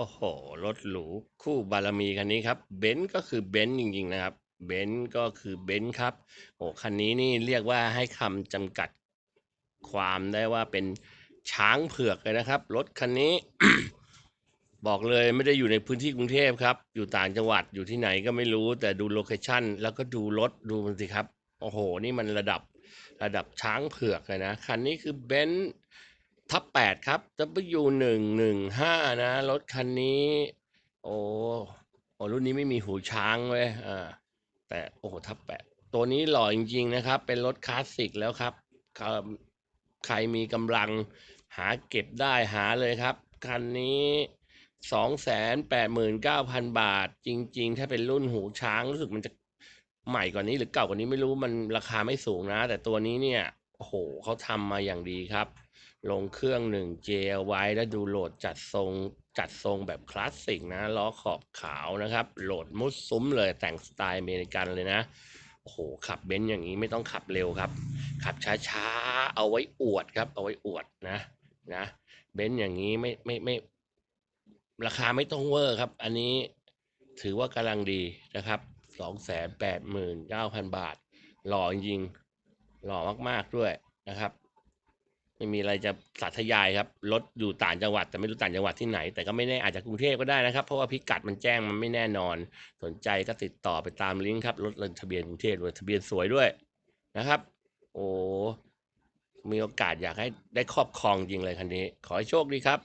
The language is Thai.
โอ้โห รถหรู คู่บารมีคันนี้ครับเบนซ์ก็คือเบนซ์จริงๆนะครับเบนซ์ก็คือเบนซ์ครับโอ้คันนี้นี่เรียกว่าให้คำจำกัดความได้ว่าเป็นช้างเผือกเลยนะครับ รถคันนี้ บอกเลยไม่ได้อยู่ในพื้นที่กรุงเทพครับ อยู่ต่างจังหวัดอยู่ที่ไหนก็ไม่รู้ แต่ดูโลเคชั่นแล้วก็ดูรถดูมันสิครับ โอ้โห นี่มันระดับระดับช้างเผือกเลยนะ คันนี้คือเบนซ์ ทับแปดครับ W หนึ่งหนึ่งห้านะรถคันนี้ โอ้โอ้รุ่นนี้ไม่มีหูช้างเว้ยอ่าแต่โอ้โหทับแปดตัวนี้หล่อจริงๆนะครับ เป็นรถคลาสสิกแล้วครับครับ ใครมีกำลังหาเก็บได้หาเลยครับ คันนี้สองแสนแปดหมื่นเก้าพันบาท จริง ๆ ถ้าเป็นรุ่นหูช้างรู้สึกมันจะใหม่กว่านี้หรือเก่ากว่านี้ไม่รู้มันราคาไม่สูงนะ แต่ตัวนี้เนี่ย โอ้โหเขาทำมาอย่างดีครับ ลงเครื่องหนึ่งเจเอาไว้แล้วดูโหลดจัดทรงจัดทรงแบบคลาสสิกนะล้อขอบขาวนะครับ โหลดมุดซุ้มเลยแต่งสไตล์อเมริกันเลยนะโอ้โหขับเบนซ์อย่างนี้ไม่ต้องขับเร็วครับ ขับช้าๆ เอาไว้อวดครับ เอาไว้อวดนะนะเบนซ์อย่างนี้ไม่ไม่ไม่ราคาไม่ต้องเวอร์ครับ อันนี้ถือว่ากำลังดีนะครับสองแสนแปดหมื่นเก้าพันบาทหล่อจริง หล่อมาก ๆ ด้วยนะครับ ไม่มีอะไรจะสาธยายครับรถอยู่ต่างจังหวัด แต่ไม่รู้ต่างจังหวัดที่ไหน แต่ก็ไม่แน่อาจจะกรุงเทพก็ได้นะครับ เพราะว่าพิกัดมันแจ้งมันไม่แน่นอน สนใจก็ติดต่อไปตามลิงก์ครับรถลงทะเบียนกรุงเทพด้วยทะเบียนสวยด้วยนะครับ โอ้มีโอกาสอยากให้ได้ครอบครองจริงเลยคันนี้ ขอให้โชคดีครับ